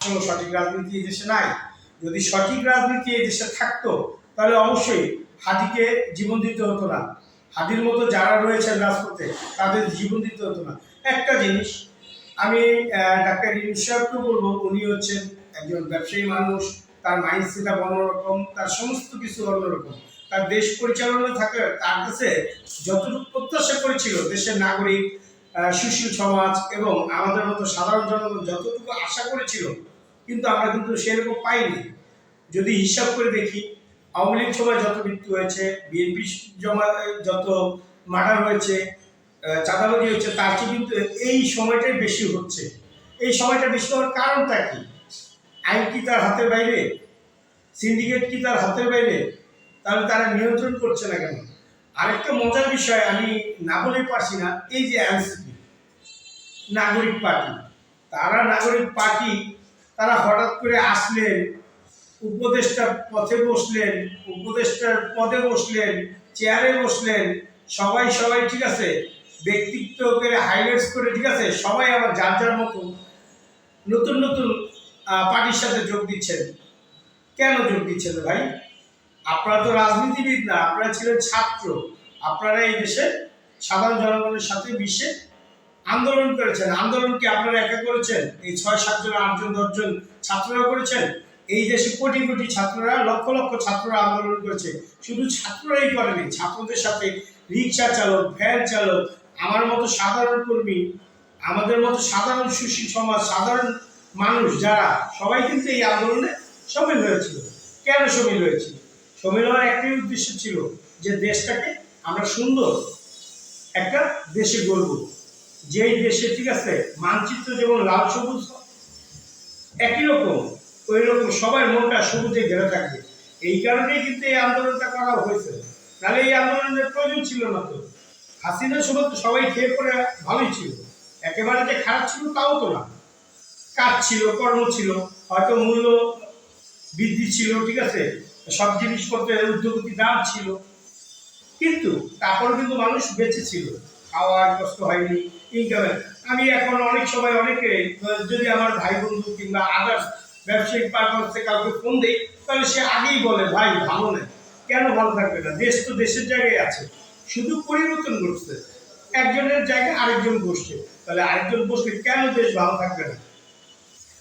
কোনো সঠিক রাজনীতি এই দেশে নাই। যদি সঠিক রাজনীতি এই দেশে থাকতো, তাহলে অবশ্যই হাদিকে জীবন দিতে হতো না। হাদির মতো যারা রয়েছেন রাজপথে, তাদের জীবন দিতে হতো না। একটা জিনিস, আমি ডাক্তার ইনসাফকে বলব, উনি হচ্ছেন একজন ব্যবসায়ী মানুষ, তার মাইন্ডসেট অন্যরকম, তার সমস্ত কিছু অন্যরকম। তার দেশ পরিচালনা থাকে, তার কাছে যতটুকু প্রত্যাশা করেছিল, দেশের নাগরিক সুশীল সমাজ এবং আমাদের মতো সাধারণ জনগণ যতটুকু আশা করেছিল কিন্তু আমরা কিন্তু সেরকম পাইনি। যদি হিসাব করে দেখি, আওয়ামী লীগ সময় যত মৃত্যু হয়েছে বিএনপি জমা যত মার্ডার হয়েছে চাঁদাবাজি হয়েছে তার চেয়ে কিন্তু এই সময়টাই বেশি হচ্ছে। এই সময়টা বেশি হওয়ার কারণটা কি? আইন কি তার হাতের বাইরে? সিন্ডিকেট কি তার হাতের বাইরে? তাহলে তারা নিয়ন্ত্রণ করছে না কেন? আরেকটা মজার বিষয়, আমি না বলে পারছি না, এই যে এনসিপি নাগরিক পার্টি। তারা নাগরিক পার্টি তারা হঠাৎ করে আসলেন, উপদেষ্টার পথে বসলেন, উপদেষ্টার পদে বসলেন চেয়ারে বসলেন, সবাই সবাই ঠিক আছে? ব্যক্তিত্ব করে হাইলাইটস করে ঠিক আছে? সবাই আবার যার যার মতো নতুন নতুন পার্টির সাথে যোগ দিচ্ছেন। কেন যোগ দিচ্ছেন ভাই? আপনারা তো রাজনীতিবিদ না, আপনারা ছিলেন ছাত্র। আপনারা এই দেশে সাধারণ জনগণের সাথে মিশে আন্দোলন করেছেন। আন্দোলন কি আপনারা একা করেছেন? এই ছয় সাতজন আটজন দশজন ছাত্ররা করেছেন? এই দেশে কোটি কোটি ছাত্ররা, লক্ষ লক্ষ ছাত্ররা আন্দোলন করেছে। শুধু ছাত্ররাই করেনি ছাত্রদের সাথে রিক্সা চালক, ভ্যান চালক, আমার মতো সাধারণ কর্মী, আমাদের মতো সাধারণ সুশীল সমাজ, সাধারণ মানুষ যারা, সবাই কিন্তু এই আন্দোলনে সামিল হয়েছিল। কেন সামিল হয়েছিল? সামিল হওয়ার একটাই উদ্দেশ্য ছিল যে দেশটাকে আমরা সুন্দর একটা দেশে গড়ব। যেই দেশে, ঠিক আছে, মানচিত্র যেমন লাল, সবুজ, একই রকম, ওই রকম সবার মনটা সবুজে ঘেরা থাকবে এই কারণেই কিন্তু এই আন্দোলনটা করা হয়েছে। তাহলে এই আন্দোলনের প্রয়োজন ছিল না তো। হাসিনা সময় তো সবাই খেয়ে পড়ে ভালোই ছিল। একেবারে যে খারাপ ছিল তাও তো না। কাজ ছিল, কর্ম ছিল, হয়তো মূল্য বৃদ্ধি ছিল, ঠিক আছে, সব জিনিসপত্রের উদ্যোগতি দাম ছিল। কিন্তু তারপরে কিন্তু মানুষ বেঁচে ছিল। খাওয়ার কষ্ট হয়নি ইনকামের আমি এখন অনেক সময় অনেকে, যদি আমার ভাই বন্ধু কিংবা আদার্স ব্যবসায়িক পারপাসে কাউকে ফোন দেই, তাহলে সে আগেই বলে, ভাই, ভালো নেই। কেন ভালো থাকবে না? দেশ তো দেশের জায়গায় আছে। শুধু পরিবর্তন ঘটছে। একজনের জায়গায় আরেকজন বসছে। তাহলে আরেকজন বসলে কেন দেশ ভালো থাকবে না?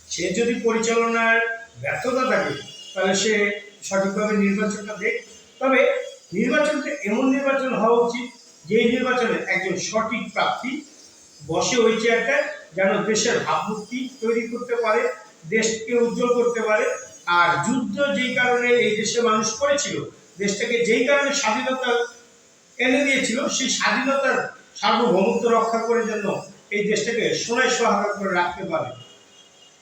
সে যদি পরিচালনার ব্যর্থতা থাকে, তাহলে সে সঠিকভাবে নির্বাচনটা দেখ। তবে নির্বাচনটা এমন নির্বাচন হওয়া উচিত যে নির্বাচনে একজন সঠিক প্রার্থী বসে ওই চেয়ারটায় যেন দেশের ভাবমূর্তি তৈরি করতে পারে, দেশকে উজ্জ্বল করতে পারে। আর যুদ্ধ যেই কারণে এই দেশের মানুষ করেছিল, দেশটাকে যেই কারণে স্বাধীনতা এনে দিয়েছিল, সেই স্বাধীনতার সার্বভৌমত্ব রক্ষা করে জন্য এই দেশটাকে সোনায় সহায়তা করে রাখতে পারে।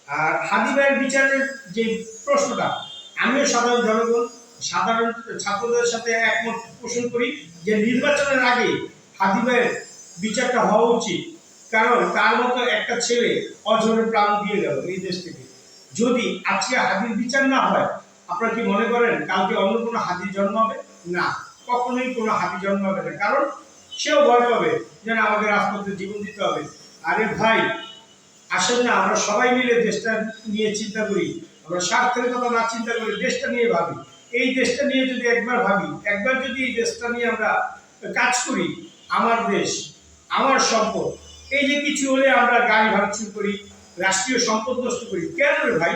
আর হাদি ভাইয়ের বিচারের যে প্রশ্নটা, আমিও সাধারণ জনগণ সাধারণ ছাত্রদের সাথে একমত পোষণ করি যে নির্বাচনের আগে হাদি বিচারটা হওয়া উচিত। কারণ তার মতো একটা ছেলে অঝরে প্রাণ দিয়ে গেল এই দেশ থেকে। যদি আজকে হাদির বিচার না হয় আপনারা কি মনে করেন কালকে অন্য কোনো হাদি জন্মাবে? না কখনোই কোনো হাদি জন্মাবে না। কারণ সেও ভয় পাবে যে না, আমাকে রাজপথে জীবন দিতে হবে। আরে ভাই আসেন না আমরা সবাই মিলে দেশটা নিয়ে চিন্তা করি। আমরা স্বার্থের কথা না চিন্তা করি দেশটা নিয়ে ভাবি। এই দেশটা নিয়ে যদি একবার ভাবি, একবার যদি এই দেশটা নিয়ে আমরা কাজ করি, আমার দেশ, আমার সম্পদ, এই যে কিছু হলে আমরা গাড়ি ভাঙচুর করি, রাষ্ট্রীয় সম্পদ নষ্ট করি, কেন রে ভাই?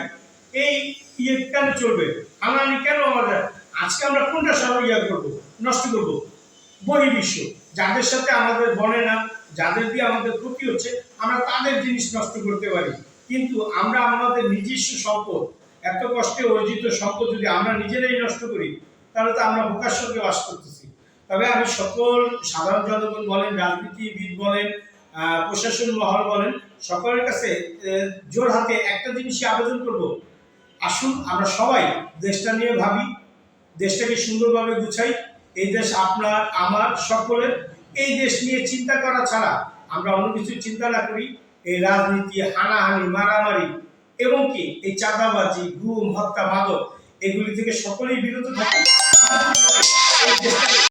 এই ইয়ে কেন চলবে? আমরা কেন আমাদের আজকে আমরা কোনটা সব ইয়া করব, নষ্ট করব? বহির্বিশ্ব, যাদের সাথে আমাদের বনে না, যাদের দিয়ে আমাদের ক্ষতি হচ্ছে, আমরা তাদের জিনিস নষ্ট করতে পারি। কিন্তু আমরা আমাদের নিজস্ব সম্পদ এত কষ্টে অর্জিত সম্পদ যদি আমরা নিজেরাই নষ্ট করি, তাহলে তো আমরা বোকার সঙ্গে বাস করতেছি। তবে আমি সকল সাধারণ জনগণ বলেন, রাজনীতিবিদ বলেন প্রশাসন মহল বলেন, সকলের কাছে জোর হাতে একটা জিনিসই আবেদন করব। আসুন আমরা সবাই দেশটা নিয়ে ভাবি, দেশটাকে সুন্দরভাবে গুছাই। এই দেশ আপনার, আমার, সকলের। এই দেশ নিয়ে চিন্তা করা ছাড়া আমরা অন্য কিছু চিন্তা না করি। এই রাজনীতি, হানাহানি, মারামারি এবং কি? এই চাঁদাবাজি গুম হত্যা মাদক এগুলি থেকে সকলেই বিরত থাকে